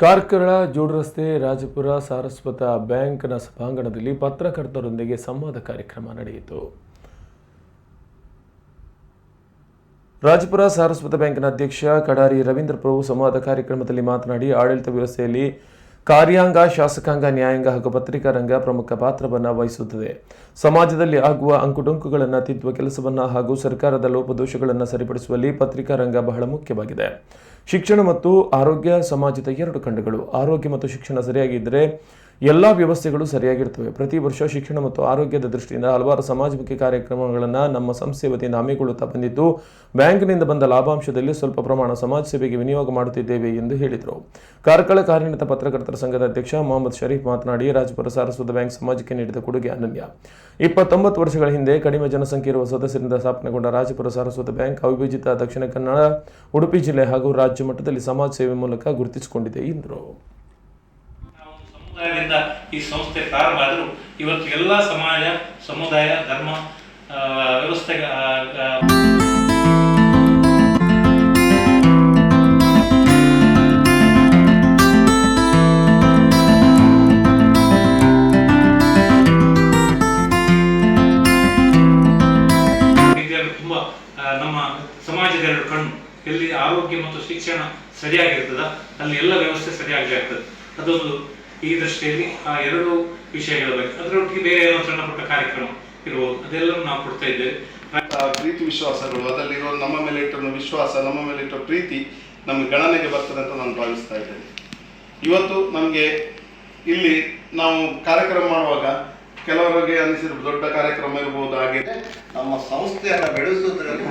ಕಾರ್ಕಳ ಜೋಡು ರಸ್ತೆ, ರಾಜಪುರ, ಸಾರಸ್ವತ ಬ್ಯಾಂಕ್ನ ಸಭಾಂಗಣದಲ್ಲಿ ಪತ್ರಕರ್ತರೊಂದಿಗೆ ಸಂವಾದ ಕಾರ್ಯಕ್ರಮ ನಡೆಯಿತು. ರಾಜಪುರ, ಸಾರಸ್ವತ ಬ್ಯಾಂಕ್ನ ಅಧ್ಯಕ್ಷ ಕಡಾರಿ ರವೀಂದ್ರ ಪ್ರಭು ಸಂವಾದ ಕಾರ್ಯಕ್ರಮದಲ್ಲಿ ಮಾತನಾಡಿ, ಆಡಳಿತ ವ್ಯವಸ್ಥೆಯಲ್ಲಿ ಕಾರ್ಯಾಂಗ, ಶಾಸಕಾಂಗ, ನ್ಯಾಯಾಂಗ ಹಾಗೂ ಪತ್ರಿಕಾ ರಂಗ ಪ್ರಮುಖ ಪಾತ್ರವನ್ನು ವಹಿಸುತ್ತದೆ. ಸಮಾಜದಲ್ಲಿ ಆಗುವ ಅಂಕುಡೊಂಕುಗಳನ್ನು, ತಿದ್ದುವ ಕೆಲಸವನ್ನು ಹಾಗೂ ಸರ್ಕಾರದ ಲೋಪದೋಷಗಳನ್ನು ಸರಿಪಡಿಸುವಲ್ಲಿ ಪತ್ರಿಕಾ ರಂಗ ಬಹಳ ಮುಖ್ಯವಾಗಿದೆ. ಶಿಕ್ಷಣ ಮತ್ತು ಆರೋಗ್ಯ, ಸಮಾಜದ ಎರಡು ಖಂಡಗಳು. ಆರೋಗ್ಯ ಮತ್ತು ಶಿಕ್ಷಣ ಸರಿಯಾಗಿದ್ದರೆ ಎಲ್ಲ ವ್ಯವಸ್ಥೆಗಳು ಸರಿಯಾಗಿರ್ತವೆ. ಪ್ರತಿ ವರ್ಷ ಶಿಕ್ಷಣ ಮತ್ತು ಆರೋಗ್ಯದ ದೃಷ್ಟಿಯಿಂದ ಹಲವಾರು ಸಮಾಜಮುಖಿ ಕಾರ್ಯಕ್ರಮಗಳನ್ನು ನಮ್ಮ ಸಂಸ್ಥೆ ವತಿಯಿಂದ ಹಮ್ಮಿಕೊಳ್ಳುತ್ತಾ ಬಂದಿದ್ದು, ಬ್ಯಾಂಕ್ನಿಂದ ಬಂದ ಲಾಭಾಂಶದಲ್ಲಿ ಸ್ವಲ್ಪ ಪ್ರಮಾಣ ಸಮಾಜ ಸೇವೆಗೆ ವಿನಿಯೋಗ ಮಾಡುತ್ತಿದ್ದೇವೆ ಎಂದು ಹೇಳಿದರು. ಕಾರ್ಕಳ ಕಾರ್ಯನಿರತ ಪತ್ರಕರ್ತರ ಸಂಘದ ಅಧ್ಯಕ್ಷ ಮೊಹಮ್ಮದ್ ಶರೀಫ್ ಮಾತನಾಡಿ, ರಾಜಪುರ ಸಾರಸ್ವತ ಬ್ಯಾಂಕ್ ಸಮಾಜಕ್ಕೆ ನೀಡಿದ ಕೊಡುಗೆ ಅನನ್ಯ. ಇಪ್ಪತ್ತೊಂಬತ್ತು ವರ್ಷಗಳ ಹಿಂದೆ ಕಡಿಮೆ ಜನಸಂಖ್ಯೆ ಇರುವ ಸದಸ್ಯರಿಂದ ಸ್ಥಾಪನೆಗೊಂಡ ರಾಜಪುರ ಸಾರಸ್ವತ ಬ್ಯಾಂಕ್ ಅವಿಭಜಿತ ದಕ್ಷಿಣ ಕನ್ನಡ, ಉಡುಪಿ ಜಿಲ್ಲೆ ಹಾಗೂ ರಾಜ್ಯ ಮಟ್ಟದಲ್ಲಿ ಸಮಾಜ ಸೇವೆ ಮೂಲಕ ಗುರುತಿಸಿಕೊಂಡಿದೆ, ಎಂದರು. ಈ ಸಂಸ್ಥೆ ಪ್ರಾರಂಭ ಇವತ್ತು ಎಲ್ಲ ಸಮಾಜ, ಸಮುದಾಯ, ಧರ್ಮ ವ್ಯವಸ್ಥೆ ತುಂಬಾ ನಮ್ಮ ಸಮಾಜದ ಎಲ್ಲಿ ಆರೋಗ್ಯ ಮತ್ತು ಶಿಕ್ಷಣ ಸರಿಯಾಗಿರ್ತದ, ಅಲ್ಲಿ ಎಲ್ಲ ವ್ಯವಸ್ಥೆ ಸರಿಯಾಗಿ ಆಗ್ತದೆ. ಅದೊಂದು ಈ ದೃಷ್ಟಿಯಲ್ಲಿ, ಆ ಎರಡು ವಿಷಯಗಳ ಬಗ್ಗೆ, ಅದರೊಟ್ಟಿಗೆ ಬೇರೆ ಏನೋ ಸಣ್ಣ ಪುಟ್ಟ ಕಾರ್ಯಕ್ರಮ ಇರ್ಬೋದು ಅದೆಲ್ಲವೂ ನಾವು ಕೊಡ್ತಾ ಇದ್ದೇವೆ. ಪ್ರೀತಿ ವಿಶ್ವಾಸಗಳು, ಅದರಲ್ಲಿರೋ ನಮ್ಮ ಮೇಲೆ ಇಟ್ಟಿರೋ ವಿಶ್ವಾಸ, ನಮ್ಮ ಮೇಲೆ ಇಟ್ಟಿರೋ ಪ್ರೀತಿ ನಮಗೆ ಗಣನೆಗೆ ಬರ್ತದೆ ಅಂತ ನಾನು ಭಾವಿಸ್ತಾ ಇದ್ದೇನೆ. ಇವತ್ತು ನಮಗೆ ಇಲ್ಲಿ ನಾವು ಕಾರ್ಯಕ್ರಮ ಮಾಡುವಾಗ ಕೆಲವರಿಗೆ ಅನಿಸಿದ ದೊಡ್ಡ ಕಾರ್ಯಕ್ರಮ ಇರ್ಬೋದು, ಹಾಗೆ ನಮ್ಮ ಸಂಸ್ಥೆಯನ್ನು ಬೆಳೆಸುವುದರಲ್ಲಿ